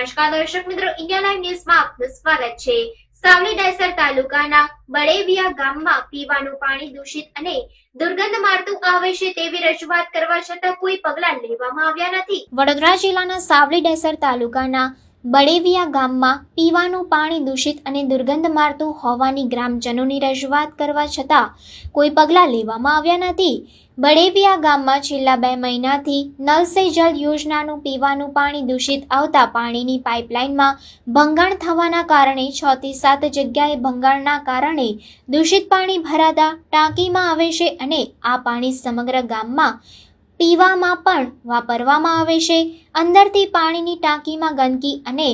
નમસ્કાર, દર્શક મિત્રો, ઇન્ડિયા લાઈવ ન્યૂઝમાં આપનું સ્વાગત છે. સાવલી ડેસર તાલુકાના બળેવિયા ગામમાં પીવાનું પાણી દૂષિત અને દુર્ગંધ મારતું આવે છે તેવી રજૂઆત કરવા છતાં કોઈ પગલાં લેવામાં આવ્યા નથી. વડોદરા જિલ્લાના સાવલી ડેસર તાલુકાના બળેવિયા ગામમાં પીવાનું પાણી દૂષિત અને દુર્ગંધ મારતું હોવાની ગ્રામજનોની રજૂઆત કરવા છતાં કોઈ પગલાં લેવામાં આવ્યા નથી. બળેવિયા ગામમાં છેલ્લા બે મહિનાથી નલ સે જલ યોજનાનું પીવાનું પાણી દૂષિત આવતા પાણીની પાઇપલાઇનમાં ભંગાણ થવાના કારણે છ થી સાત જગ્યાએ ભંગાણના કારણે દૂષિત પાણી ભરાતા ટાંકીમાં આવે છે અને આ પાણી સમગ્ર ગામમાં પીવામાં પણ વાપરવામાં આવે છે. અંદરથી પાણીની ટાંકીમાં ગંદકી અને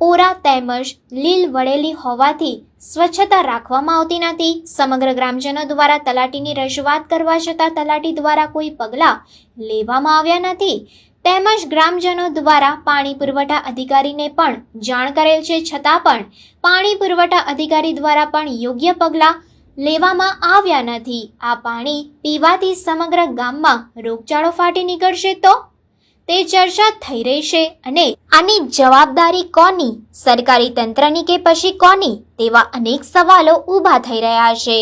પોરા તેમજ લીલ વળેલી હોવાથી સ્વચ્છતા રાખવામાં આવતી નથી. સમગ્ર ગ્રામજનો દ્વારા તલાટીની રજૂઆત કરવા છતાં તલાટી દ્વારા કોઈ પગલાં લેવામાં આવ્યા નથી. તેમજ ગ્રામજનો દ્વારા પાણી પુરવઠા અધિકારીને પણ જાણ કરેલ છે. છતાં પણ પાણી પુરવઠા અધિકારી દ્વારા પણ યોગ્ય પગલાં લેવામાં આવ્યા નથી. આ પાણી પીવાથી સમગ્ર ગામમાં રોગચાળો ફાટી નીકળશે તો? તે ચર્ચા થઈ રહી છે અને આની જવાબદારી કોની? સરકારી તંત્રની કે પછી કોની? તેવા અનેક સવાલો ઊભા થઈ રહ્યા છે.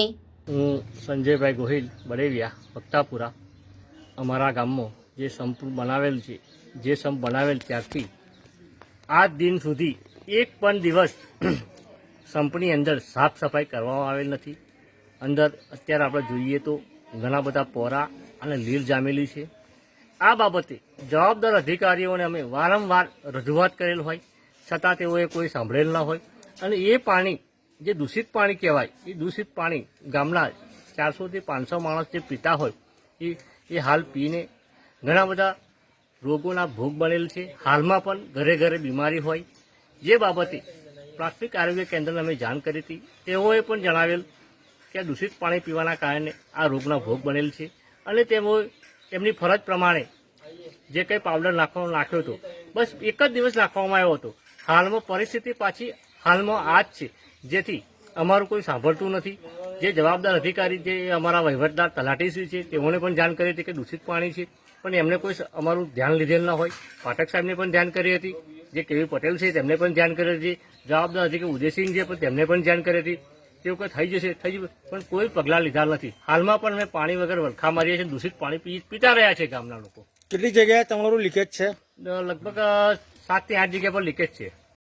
હું સંજયભાઈ ગોહિલ બરેવિયા વક્તાપુરા, અમારા ગામમાં જે સંપ બનાવેલ છે, જે સંપ બનાવેલ ત્યારથી આ દિન સુધી એક પણ દિવસ સંપની અંદર સાફ સફાઈ કરવામાં આવેલ નથી. અંદર અત્યારે આપણે જોઈએ તો ઘણા બધા પોરા અને લીલ જામેલી છે. આ બાબતે જવાબદાર અધિકારીઓને અમે વારંવાર રજૂઆત કરેલ હોય, છતાં તેઓએ કોઈ સાંભળેલ ન હોય. અને એ પાણી, જે દૂષિત પાણી કહેવાય, એ દૂષિત પાણી ગામના ચારસોથી પાંચસો માણસ જે પીતા હોય, એ એ હાલ પીને ઘણા બધા રોગોના ભોગ બનેલ છે. હાલમાં પણ ઘરે ઘરે બીમારી હોય. જે બાબતે પ્રાથમિક આરોગ્ય કેન્દ્રને અમે જાણ કરી હતી. તેઓએ પણ જણાવેલ કે આ દૂષિત પાણી પીવાના કારણે આ રોગના ભોગ બનેલ છે. અને તેમો એમની ફરજ પ્રમાણે જે કંઈ પાવડર નાખવાનો નાખ્યો હતો, બસ એક જ દિવસ નાખવામાં આવ્યો હતો. હાલમાં પરિસ્થિતિ પાછી હાલમાં આ જ છે. જેથી અમારું કોઈ સાંભળતું નથી. જે જવાબદાર અધિકારી જે અમારા વહીવટદાર તલાટીશ્રી છે, તેઓને પણ જાણ કરી હતી કે દૂષિત પાણી છે. પણ એમને કોઈ અમારું ધ્યાન લીધેલ ન હોય. પાઠક સાહેબને પણ ધ્યાન કરી હતી. જે કેવી પટેલ છે તેમને પણ ધ્યાન કરી હતી. જવાબદાર અધિકારી ઉદયસિંહ છે પણ તેમને પણ ધ્યાન કરી હતી. તેવું કંઈ થઈ જશે થઈ જશે. પણ કોઈ પગલાં લીધા નથી. હાલમાં પણ અમે પાણી વગર વલખા મારીએ છીએ દૂષિત પાણી પી પીતા રહ્યા છે ગામના લોકો. કેટલી જગ્યાએ તમારું લીકેજ છે? લગભગ સાતથી સાતથી આઠ જગ્યા પર લીકેજ છે.